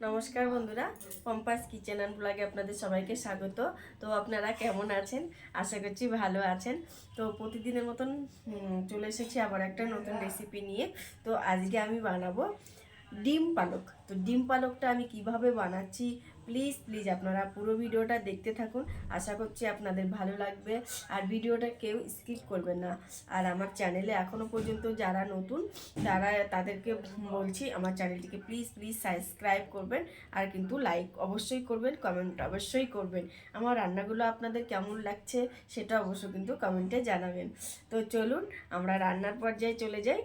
নমস্কার বন্ধুরা, পম্পাস kitchen and ব্লগে আপনাদের সবাইকে স্বাগত। তো আপনারা কেমন আছেন? আশা করছি ভালো আছেন। তো প্রতিদিনের মতন চলে এসেছি আবার একটা নতুন রেসিপি নিয়ে। তো আজকে আমি বানাবো ডিম পালক। তো ডিম পালকটা আমি কীভাবে বানাচ্ছি প্লিজ প্লিজ আপনারা পুরো ভিডিওটা দেখতে থাকুন। আশা করছি আপনাদের ভালো লাগবে। আর ভিডিওটা কেউ স্কিপ করবেন না। আর আমার চ্যানেলে এখনও পর্যন্ত যারা নতুন, তারা তাদেরকে বলছি, আমার চ্যানেলটিকে প্লিজ প্লিজ সাবস্ক্রাইব করবেন। আর কিন্তু লাইক অবশ্যই করবেন, কমেন্ট অবশ্যই করবেন। আমার রান্নাগুলো আপনাদের কেমন লাগছে, সেটা অবশ্য কিন্তু কমেন্টে জানাবেন। তো চলুন, আমরা রান্নার পর্যায়ে চলে যাই।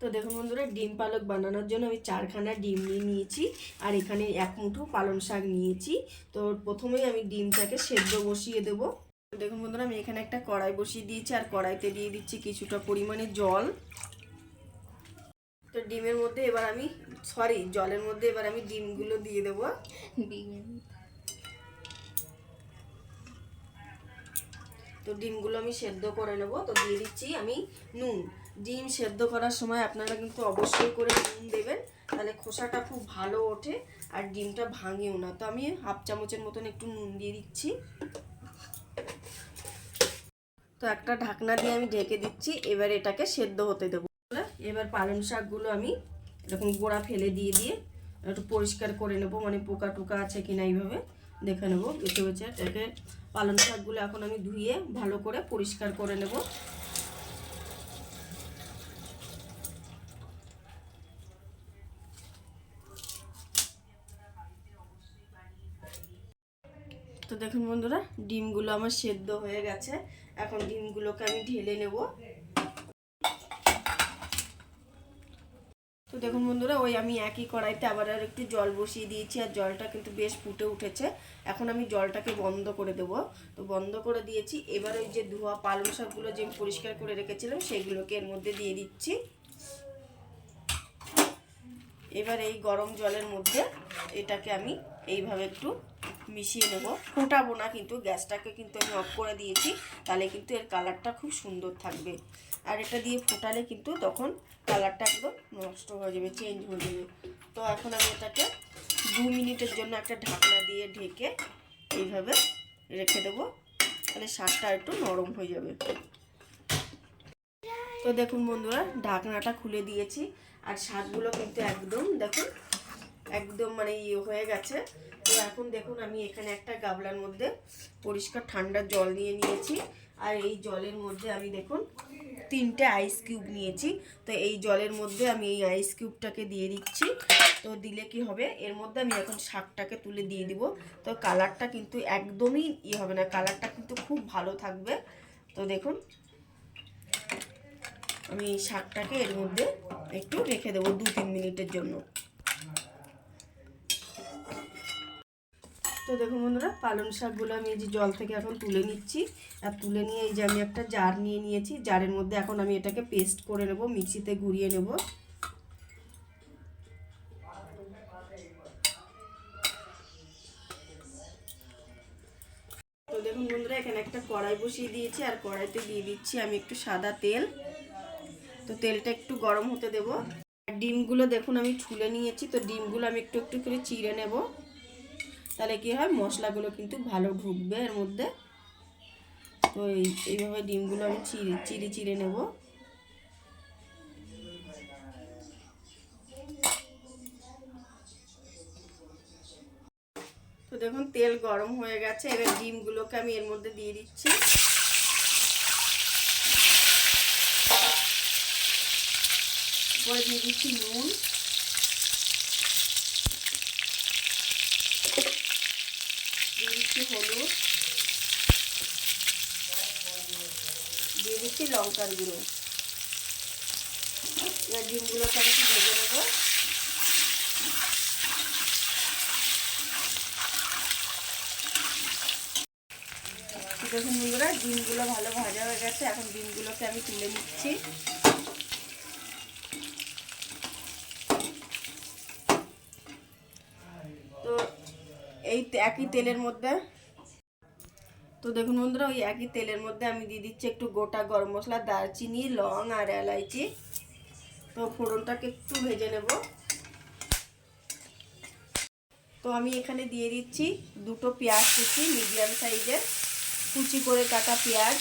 তো দেখুন বন্ধুরা, ডিম পালক বানানোর জন্য আমি চারখানা ডিম নিয়ে নিয়েছি, আর এখানে এক মুঠো পালং শাক নিয়েছি। তো প্রথমেই আমি ডিমটাকে সেদ্ধ বসিয়ে দেবো। দেখুন বন্ধুরা, আমি এখানে একটা কড়াই বসিয়ে দিয়েছি, আর কড়াইতে দিয়ে দিচ্ছি কিছুটা পরিমাণে জল। তো ডিমের মধ্যে এবার আমি, সরি, জলের মধ্যে এবার আমি ডিমগুলো দিয়ে দেবো। তো ডিমগুলো আমি সেদ্ধ করে নেব। তো দিয়ে দিচ্ছি আমি নুন। ডিম সেদ্ধ করার সময় আপনারা কিন্তু অবশ্যই করে নুন দেবেন, তাহলে খোসাটা খুব ভালো ওঠে আর ডিমটা ভাঙেও না। তো আমি হাফ চামচের মতন একটু নুন দিয়ে দিচ্ছি। তো একটা ঢাকনা দিয়ে আমি ঢেকে দিচ্ছি, এবার এটাকে সেদ্ধ হতে দেবো। এবার পালং শাকগুলো আমি এরকম গোড়া ফেলে দিয়ে দিয়ে একটু পরিষ্কার করে নেব মানে পোকা টোকা আছে কিনা এইভাবে দেখে নেব। বেছে বেছে এটাকে পালং শাকগুলো এখন আমি ধুয়ে ভালো করে পরিষ্কার করে নেব। দেখুন বন্ধুরা, ডিমগুলো আমার সেদ্ধ হয়ে গেছে। এখন ডিমগুলোকে আমি ঢেলে নেব। তো দেখুন বন্ধুরা, ওই আমি একই কড়াইতে আবার আর একটু জল বসিয়ে দিয়েছি আর জলটা কিন্তু বেশ ফুটে উঠেছে। এখন আমি জলটাকে বন্ধ করে দেব। তো বন্ধ করে দিয়েছি। এবার ওই যে ধোয়া পালং শাকগুলো যে পরিষ্কার করে রেখেছিলাম, সেগুলোকে এর মধ্যে দিয়ে দিচ্ছি। এবার এই গরম জলের মধ্যে এটাকে আমি এইভাবে একটু মিশিয়ে নেব। ফোটাবো না কিন্তু, গ্যাসটাকে কিন্তু আমি অফ করে দিয়েছি। তাহলে কিন্তু এর কালারটা খুব সুন্দর থাকবে। আর এটা দিয়ে ফোটালে কিন্তু তখন কালারটা একদম নষ্ট হয়ে যাবে চেঞ্জ হয়ে যাবে। তো এখন আমি এটাকে দু মিনিটের জন্য একটা ঢাকনা দিয়ে ঢেকে এইভাবে রেখে দেবো। তাহলে শাকটা একটু নরম হয়ে যাবে। তো দেখুন বন্ধুরা, ঢাকনাটা খুলে দিয়েছি। আর শাকগুলো কিন্তু একদম দেখুন একদম মানে ইয়ে হয়ে গেছে। তো এখন দেখুন, আমি এখানে একটা গাবলার মধ্যে পরিষ্কার ঠান্ডা জল নিয়ে নিয়েছি। আর এই জলের মধ্যে আমি দেখুন, তিনটে আইস কিউব নিয়েছি। তো এই জলের মধ্যে আমি এই আইস কিউবটাকে দিয়ে দিচ্ছি। তো দিলে কি হবে? এর মধ্যে আমি এখন শাকটাকে তুলে দিয়ে দিব। তো কালারটা কিন্তু একদমই ইয়ে হবে না। কালারটা কিন্তু খুব ভালো থাকবে। তো দেখুন, আমি শাকটাকে এর মধ্যে একটু রেখে দেবো দু তিন মিনিটের জন্য। তো দেখুন বন্ধুরা, পালং শাকগুলো আমি এই যে জল থেকে এখন তুলে নিচ্ছি। আর তুলে নিয়ে এই যে আমি একটা জার নিয়ে নিয়েছি। জারের মধ্যে এখন আমি এটাকে পেস্ট করে নেব, মিক্সিতে ঘুরিয়ে নেব। তো দেখুন বন্ধুরা, এখানে একটা কড়াই বসিয়ে দিয়েছি, আর কড়াইতে দিয়ে দিচ্ছি আমি একটু সাদা তেল। তো তেলটা একটু গরম হতে দেব। আর ডিমগুলো দেখুন আমি ছুলে নিয়েছি, তো ডিমগুলো আমি একটু একটু করে চিড়ে নেব। তাহলে কি হয়? মশলাগুলো কিন্তু ভালো ঢুকবে এর মধ্যে। তো এইভাবে ডিমগুলো আমি চিড়ে চিড়ে চিড়ে নেব। তো দেখুন, তেল গরম হয়ে গেছে। এবার ডিমগুলোকে আমি এর মধ্যে দিয়ে দিচ্ছি। পরে দিয়ে দিচ্ছি নুন দিয়ে দিচ্ছি হলুদ। দিয়ে দিচ্ছি লঙ্কার গুঁড়ো। এবার ডিমগুলোকে আমি একটু ভেজে নেব। দেখুন বন্ধুরা, ডিমগুলো ভালো ভাজা হয়ে গেছে। এখন ডিমগুলোকে আমি তুলে নিচ্ছি। একই তেলের মধ্যে। তো দেখুন বন্ধুরা, ওই একই তেলের মধ্যে আমি দিয়ে দিচ্ছি একটু গোটা গরম মশলা, দারচিনি, লং আর এলাইচি। তো ফোড়নটাকে একটু ভেজে নেব। তো আমি এখানে দিয়ে দিচ্ছি দুটো পেঁয়াজ কুচি, মিডিয়াম সাইজের। কুচি করে কাটা পেঁয়াজ।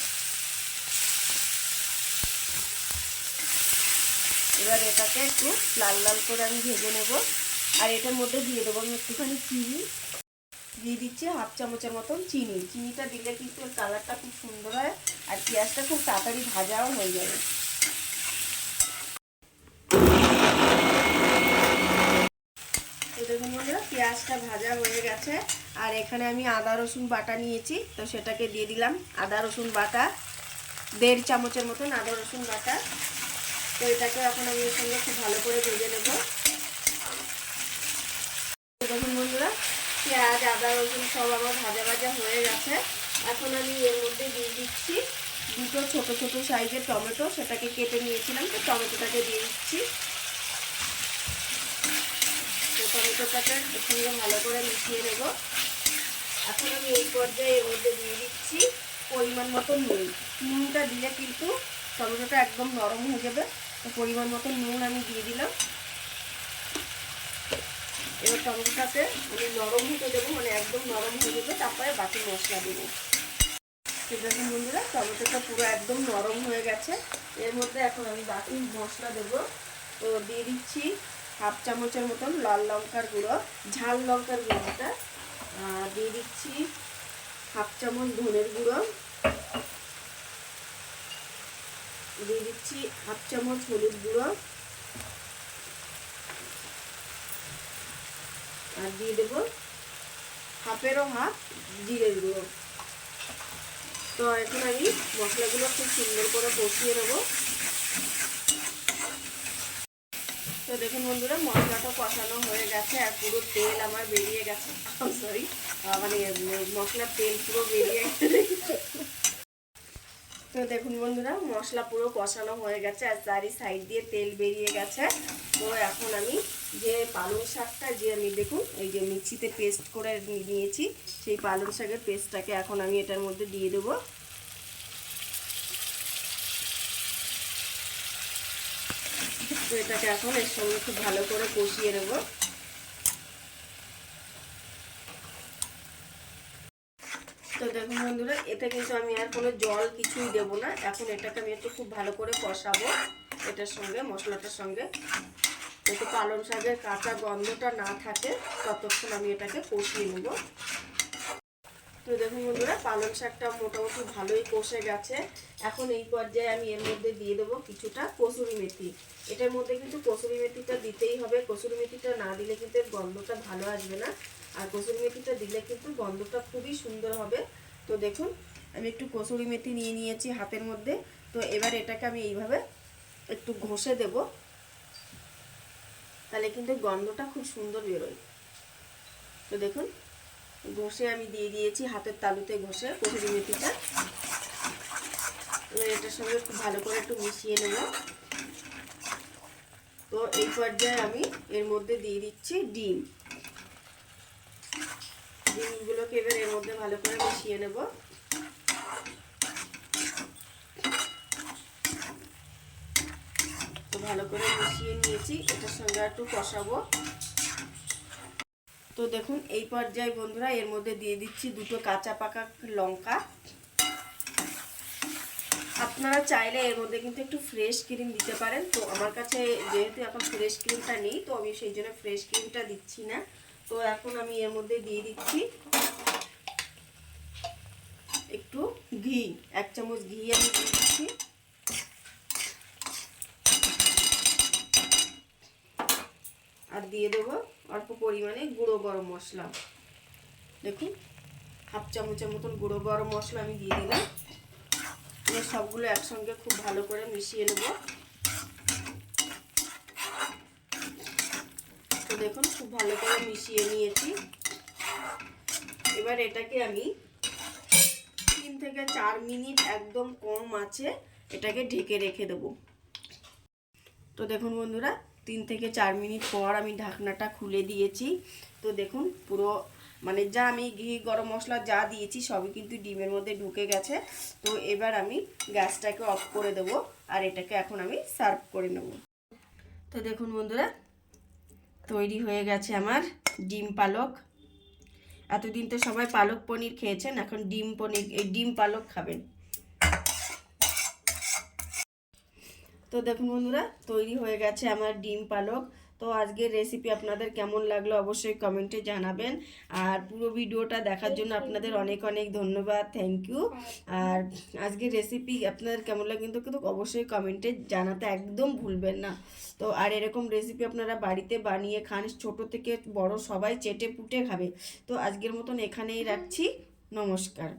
এবার এটাকে একটু লাল লাল করে আমি ভেজে নেব। আর এটার মধ্যে দিয়ে দেবো আমি একটুখানি চিনি। দিয়ে দিচ্ছি হাফ চামচের মতন চিনি। চিনিটা দিলে কিন্তু কালারটা খুব সুন্দর হয় আর পেঁয়াজটা খুব তাড়াতাড়ি ভাজাও হয়ে যাবে। পেঁয়াজটা ভাজা হয়ে গেছে। আর এখানে আমি আদা, রসুন বাটা নিয়েছি, তো সেটাকে দিয়ে দিলাম। আদা, রসুন বাটা, দেড় চামচের মতন আদা, রসুন বাটা। তো এটাকে এখন আমি এর সঙ্গে খুব ভালো করে ভেজে নেব দেখুন বন্ধুরা পেঁয়াজ, আদা, রসুন সব আমার ভাজা ভাজা হয়ে গেছে। এখন আমি এর মধ্যে দিয়ে দিচ্ছি দুটো ছোট ছোট সাইজের টমেটো, সেটাকে কেটে নিয়েছিলাম, তো টমেটোটাকে দিয়ে দিচ্ছি। তো টমেটোটাকে সঙ্গে ভালো করে মিশিয়ে নেব। এখন আমি এই পর্যায়ে এর মধ্যে দিয়ে দিচ্ছি পরিমাণ মতো নুন। নুনটা দিলে কিন্তু টমেটোটা একদম নরম হয়ে যাবে। তো পরিমাণ মতো নুন আমি দিয়ে দিলাম। এবার টমেটোটাকে আমি নরম হতে দেবো মানে একদম নরম হয়ে যাবে, তারপরে বাকি মশলা দেবো। আছে বন্ধুরা, টমেটোটা পুরো একদম নরম হয়ে গেছে। এর মধ্যে এখন আমি বাকি মশলা দেবো। তো দিয়ে দিচ্ছি হাফ চামচের মতন লাল লঙ্কার গুঁড়ো, ঝাল লঙ্কার গুঁড়োটা দিয়ে দিচ্ছি হাফ চামচ ধনের গুঁড়ো। দিয়ে দিচ্ছি হাফ চামচ হলুদ গুঁড়ো। আর দিয়ে দেবো হাফেরও হাফ জিরের গুঁড়ো। তো এখন আমি মশলাগুলো খুব সুন্দর করে কষিয়ে নেব। তো দেখুন বন্ধুরা, মশলাটা কষানো হয়ে গেছে আর পুরো তেল আমার বেরিয়ে গেছে। সরি মানে মশলার তেল পুরো বেরিয়ে গেছে। তো দেখুন বন্ধুরা, মশলা পুরো কষানো হয়ে গেছে আর চারি সাইড দিয়ে তেল বেরিয়ে গেছে। তো এখন আমি যে পালং শাকটা, যে আমি দেখুন, এই যে মিক্সিতে পেস্ট করে নিয়েছি, সেই পালং শাকের পেস্টটাকে এখন আমি এটার মধ্যে দিয়ে দেবো। তো এটাকে এখন এর সঙ্গে খুব ভালো করে কষিয়ে নেব। দেখুন বন্ধুরা, এটা কিন্তু আমি আর কোনো জল কিছুই দেব না। এখন এটাকে আমি একটু খুব ভালো করে কষাবো এটার সঙ্গে, মশলাটার সঙ্গে। যাতে পালং শাকের কাঁচা গন্ধটা না থাকে, ততক্ষণ আমি এটাকে কষিয়ে নেব। তো দেখুন বন্ধুরা, পালং শাকটা মোটামুটি ভালোই কষে গেছে। এখন এই পর্যায়ে আমি এর মধ্যে দিয়ে দেবো কিছুটা কসুরি মেথি। এটার মধ্যে কিন্তু কসুরি মেথিটা দিতেই হবে। কসুরি মেথিটা না দিলে কিন্তু এর গন্ধটা ভালো আসবে না। আর কসুরি মেথিটা দিলে কিন্তু গন্ধটা খুবই সুন্দর হবে। তো দেখুন, আমি একটু কসুরি মেথি নিয়ে নিয়েছি হাতের মধ্যে। তো এবার এটাকে আমি এইভাবে একটু ঘষে দেব। তাহলে কিন্তু গন্ধটা খুব সুন্দর বেরোয়। তো দেখুন, ঘষে আমি দিয়ে দিয়েছি হাতের তালুতে ঘষে কসুরি মেথিটা। এটার সঙ্গে খুব ভালো করে একটু মিশিয়ে নেব। তো এই পর্যায়ে আমি এর মধ্যে দিয়ে দিচ্ছি ডিম। ডিমগুলোকে এবার এর মধ্যে ভালো করে মিশিয়ে নেব। তো ভালো করে মিশিয়ে নিয়েছি, এটার সঙ্গে একটু কষাবো। তো দেখুন, এই পর্যায়ে বন্ধুরা এর মধ্যে দিয়ে দিচ্ছি দুটো কাঁচা পাকা লঙ্কা। আপনারা চাইলে এর মধ্যে কিন্তু একটু ফ্রেশ ক্রিম দিতে পারেন। তো আমার কাছে যেহেতু এখন ফ্রেশ ক্রিমটা নেই, তো আমি সেই জন্য ফ্রেশ ক্রিমটা দিচ্ছি না। তো এখন আমি এর মধ্যে দিয়ে দিচ্ছি। একটু ঘি, এক চামচ ঘি আমি দিচ্ছি। আর দিয়ে দেবো অল্প পরিমাণে গুঁড়ো গরম মশলা। দেখুন, হাফ চামচের মতন গুঁড়ো গরম মশলা আমি দিয়ে দিলাম। সবগুলো একসঙ্গে খুব ভালো করে মিশিয়ে নেব। তো দেখুন, খুব ভালো করে মিশিয়ে নিয়েছি। এবার এটাকে আমি থেকে চার মিনিট একদম কম আছে, এটাকে ঢেকে রেখে দেবো। তো দেখুন বন্ধুরা, তিন থেকে চার মিনিট পর আমি ঢাকনাটা খুলে দিয়েছি। তো দেখুন, পুরো মানে যা আমি ঘি, গরম মশলা যা দিয়েছি, সবই কিন্তু ডিমের মধ্যে ঢুকে গেছে। তো এবার আমি গ্যাসটাকে অফ করে দেবো আর এটাকে এখন আমি সার্ভ করে নেব। তো দেখুন বন্ধুরা, তৈরি হয়ে গেছে আমার ডিম পালক। এতদিন তো সবাই পালক পনির খেয়েছেন, এখন ডিম পনির, এই ডিম পালক খাবেন। তো দেখুন বন্ধুরা, তৈরি হয়ে গেছে আমার ডিম পালক। তো আজকের রেসিপি আপনাদের কেমন লাগল অবশ্যই কমেন্টে জানাবেন। আর পুরো ভিডিওটা দেখার জন্য আপনাদের অনেক অনেক ধন্যবাদ। থ্যাংক ইউ আর আজকের রেসিপি আপনাদের কেমন লাগে কিন্তু কিন্তু অবশ্যই কমেন্টে জানাতে একদম ভুলবেন না। তো আর এরকম রেসিপি আপনারা বাড়িতে বানিয়ে খান, ছোট থেকে বড় সবাই চেটে পুটে খাবে। তো আজকের মতন এখানেই রাখছি। নমস্কার।